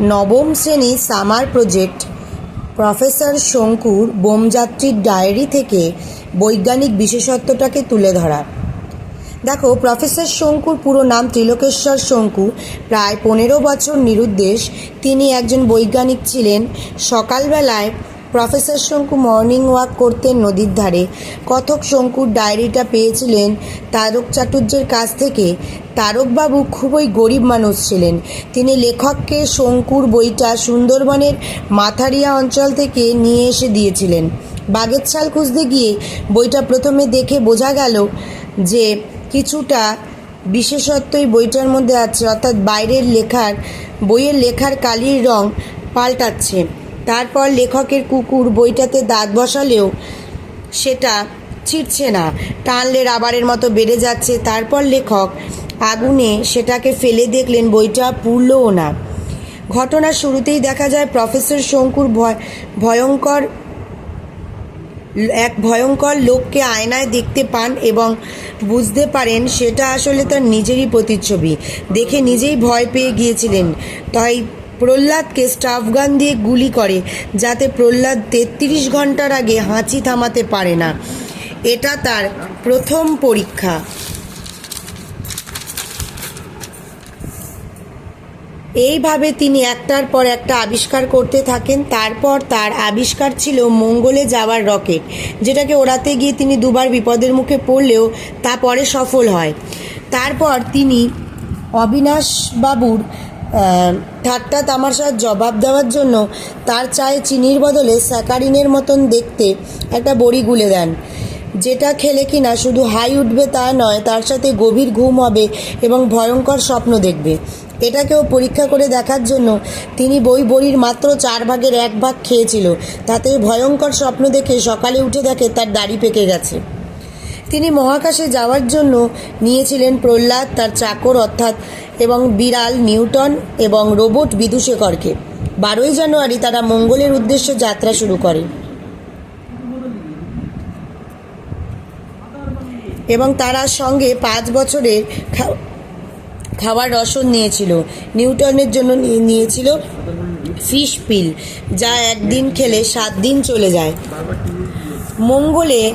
নবম শ্রেণি summer project. Professor শঙ্কুর বোমযাত্রীর ডায়েরি থেকে বৈজ্ঞানিক বিশেষত্বটাকে তুলে ধরা। দেখো, প্রফেসর শঙ্কুর পুরো নাম ত্রিলোকেশ্বর শঙ্কু। প্রায় পনেরো বছর নিরুদ্দেশ। তিনি একজন বৈজ্ঞানিক ছিলেন। সকালবেলায় প্রফেসর শঙ্কু মর্নিং ওয়াক করতেন নদীর ধারে। কথক শঙ্কুর ডায়েরিটা পেয়েছিলেন তারক চাটুর্যের কাছ থেকে। তারকবাবু খুবই গরিব মানুষ ছিলেন। তিনি লেখককে শঙ্কুর বইটা সুন্দরবনের মাথারিয়া অঞ্চল থেকে নিয়ে এসে দিয়েছিলেন। বাগের ছাল খুঁজতে গিয়ে বইটা প্রথমে দেখে বোঝা গেল যে কিছুটা বিশেষত্বই বইটার মধ্যে আছে, অর্থাৎ বাইরের লেখার, বইয়ের লেখার কালির রং পাল্টাচ্ছে। তারপর লেখকের কুকুর বইটাতে দাঁত বসালেও সেটা ছিটছে না। টানলে রাবারের মতো বেড়ে যাচ্ছে। তারপর লেখক আগুনে সেটাকে ফেলে দেখলেন, বইটা পুড়লও না। ঘটনার শুরুতেই দেখা যায় প্রফেসর শঙ্কুর ভয় ভয়ঙ্কর এক ভয়ঙ্কর লোককে আয়নায় দেখতে পান এবং বুঝতে পারেন সেটা আসলে তার নিজেরই প্রতিচ্ছবি। দেখে নিজেই ভয় পেয়ে গিয়েছিলেন। তাই প্রহ্লাদকে স্টাফগান দিয়ে গুলি করে যাতে প্রহ্লাদ তেত্রিশ ঘণ্টার আগে হাঁচি থামাতে পারে না। এটা তার প্রথম পরীক্ষা। এইভাবে তিনি একটার পর একটা আবিষ্কার করতে থাকেন। তারপর তার আবিষ্কার ছিল মঙ্গলে যাওয়ার রকেট যেটাকে ওড়াতে গিয়ে তিনি দুবার বিপদের মুখে পড়লেও তা পরে সফল হয়। তারপর তিনি অবিনাশ বাবুর আহ, ঠাট্টা তামাশার জবাব দেওয়ার জন্য তার চায়ে চিনির বদলে স্যাকারিনের মতন দেখতে একটা বড়ি গুলে দেন। যেটা খেলে কিনা শুধু হাই উঠবে তা নয়, তার সাথে গভীর ঘুম হবে এবং ভয়ঙ্কর স্বপ্ন দেখবে। এটাকেও পরীক্ষা করে দেখার জন্য তিনি বই বড়ির মাত্র চার ভাগের এক ভাগ খেয়েছিল। তাতে ভয়ঙ্কর স্বপ্ন দেখে সকালে উঠে দেখে তার দাড়ি পেকে গেছে। তিনি মহাকাশে যাওয়ার জন্য নিয়েছিলেন প্রহ্লাদ তার চাকর অর্থাৎ এবং বিড়াল নিউটন এবং রোবট বিদুশেখরকে বারোই জানুয়ারি তারা মঙ্গলের উদ্দেশ্যে যাত্রা শুরু করে। এবং তারা সঙ্গে পাঁচ বছরের খা- খাবার রসদ নিয়েছিল। নিউটনের জন্য নিয়ে- নিয়েছিল ফিশ পিল, যা একদিন খেলে সাত দিন চলে যায়। মঙ্গলে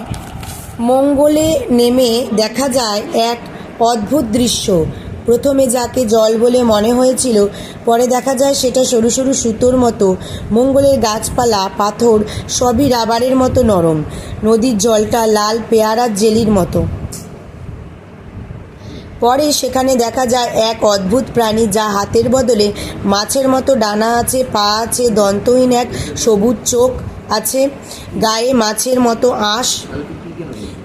মঙ্গলে নেমে দেখা যায় এক অদ্ভুত দৃশ্য। প্রথমে যাকে জল বলে মনে হয়েছিল, পরে দেখা যায় সেটা সরু সরু সুতোর মতো। মঙ্গলের গাছপালা, পাথর সবই রাবারের মতো নরম। নদীর জলটা লাল পেয়ারার জেলির মতো। পরে সেখানে দেখা যায় এক অদ্ভুত প্রাণী যা হাতের বদলে মাছের মতো ডানা আছে, পা আছে, দন্তহীন এক সবুজ চোখ আছে। গায়ে মাছের মতো আঁশ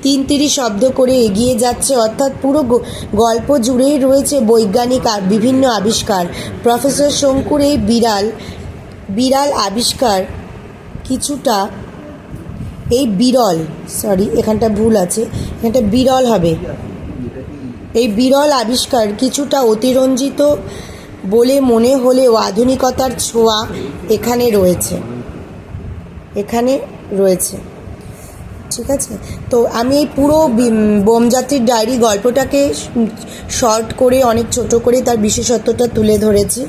তিন তিরি শব্দ করে এগিয়ে যাচ্ছে, অর্থাৎ পুরো গল্প জুড়েই রয়েছে বৈজ্ঞানিক আর বিভিন্ন আবিষ্কার। প্রফেসর শঙ্কুর এই বিড়াল বিড়াল আবিষ্কার কিছুটা এই বিরল সরি এখানটা ভুল আছে, এখানটা বিরল হবে। এই বিরল আবিষ্কার কিছুটা অতিরঞ্জিত বলে মনে হলেও আধুনিকতার ছোঁয়া এখানে রয়েছে। এখানে রয়েছে। ঠিক আছে? তো আমি এই পুরো বোমযাত্রীর ডায়েরি গল্পটাকে শর্ট করে, অনেক ছোট করে তার বিশেষত্বটা তুলে ধরেছি।